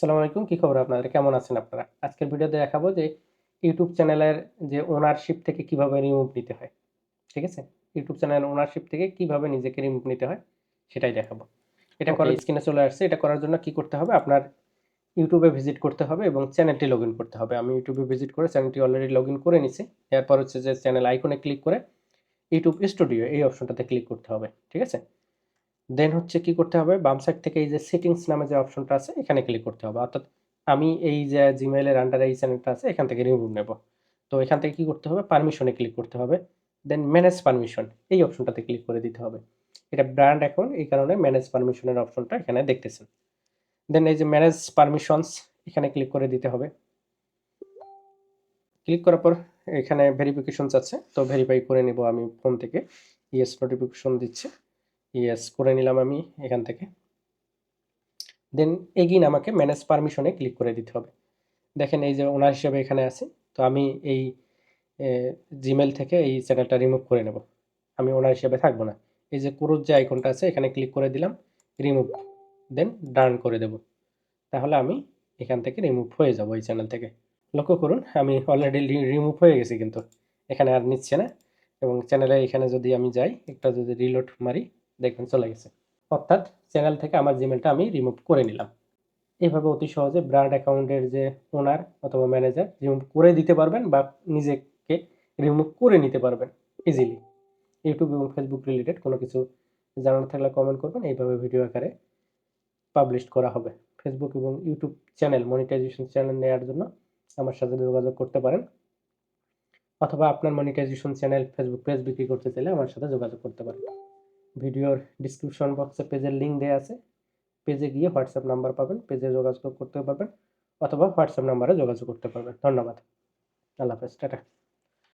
আসসালামু আলাইকুম কি খবর আপনাদের? কেমন আছেন আপনারা? আজকের ভিডিওতে দেখাবো যে ইউটিউব চ্যানেলের যে ওনারশিপ থেকে কীভাবে রিমুভ নিতে হয়। ঠিক আছে? ইউটিউব চ্যানেলের ওনারশিপ থেকে কীভাবে নিজেকে রিমুভ নিতে হয় সেটাই দেখাবো। এটা করার স্ক্রিনে চলে আসছে। এটা করার জন্য কি করতে হবে? আপনার ইউটিউবে ভিজিট করতে হবে এবং চ্যানেলটি লগ ইন করতে হবে। আমি ইউটিউবে ভিজিট করে চ্যানেলটি অলরেডি লগ ইন করে নিছি। এরপর হচ্ছে যে চ্যানেল আইকনে ক্লিক করে ইউটিউব স্টুডিও এই অপশনটাতে ক্লিক করতে হবে। ঠিক আছে? দেন হচ্ছে কি করতে হবে? বাম সাইড থেকে এই যে সেটিংস নামে যে অপশনটা আছে, এখানে ক্লিক করতে হবে। অর্থাৎ আমি এই যে জিমেইলের আন্ডারে এই চ্যানেলটা আছে, এখান থেকে রিমুভ নেব। তো এখান থেকে কি করতে হবে? পারমিশনে ক্লিক করতে হবে। দেন ম্যানেজ পারমিশন এই অপশনটাতে ক্লিক করে দিতে হবে। এটা ব্র্যান্ড অ্যাকাউন্ট এই কারণে ম্যানেজ পারমিশনের অপশনটা এখানে দেখতেছেন। দেন এই যে ম্যানেজ পারমিশনস এখানে ক্লিক করে দিতে হবে। ক্লিক করার পর এখানে ভেরিফিকেশনস আছে। তো ভেরিফাই করে নিব আমি ফোন থেকে। ইয়েস নোটিফিকেশন দিচ্ছে। ইয়েস করে নিলাম আমি এখান থেকে। দেন এগিন আমাকে ম্যানেজ পারমিশনে ক্লিক করে দিতে হবে। দেখেন এই যে ওনার হিসেবে এখানে আছে, তো আমি এই জিমেল থেকে এই চ্যানেলটা রিমুভ করে নেব। আমি ওনার হিসেবে থাকব না। এই যে কুরুর যে আইকনটা আছে, এখানে ক্লিক করে দিলাম রিমুভ দেন ডান করে দেব। তাহলে আমি এখান থেকে রিমুভ হয়ে যাব এই চ্যানেল থেকে। লক্ষ্য করুন, আমি অলরেডি রিমুভ হয়ে গেছি কিন্তু। এখানে আর নিচ্ছে না, এবং চ্যানেলে এখানে যদি আমি যাই, একটা যদি রিলোড মারি দেখবেন চলে গেছে অর্থাৎ চ্যানেল থেকে আমার জিমেলটা আমি রিমুভ করে নিলাম। এভাবে অতি সহজে ব্র্যান্ড অ্যাকাউন্টের যে ওনার অথবা ম্যানেজার রিমুভ করে দিতে পারবেন বা নিজেকে রিমুভ করে নিতে পারবেন ইজিলি ইউটিউব এবং ফেসবুক রিলেটেড কোনো কিছু জানার থাকলে কমেন্ট করবেন। এইভাবে ভিডিও আকারে পাবলিশ করা হবে। ফেসবুক এবং ইউটিউব চ্যানেল মনিটাইজেশন চ্যানেল নেওয়ার জন্য আমার সাথে যোগাযোগ করতে পারেন। অথবা আপনার মনিটাইজেশন চ্যানেল ফেসবুক পেজ বিক্রি করতে চাইলে আমার সাথে যোগাযোগ করতে পারেন। ভিডিওর ডিসক্রিপশন বক্সে পেজের লিঙ্ক দেওয়া আছে। পেজে গিয়ে হোয়াটসঅ্যাপ নাম্বার পাবেন পেজে যোগাযোগ করতে পারবেন, অথবা হোয়াটসঅ্যাপ নাম্বারে যোগাযোগ করতে পারবেন। ধন্যবাদ। আল্লাহ হাফেজ, টাটা।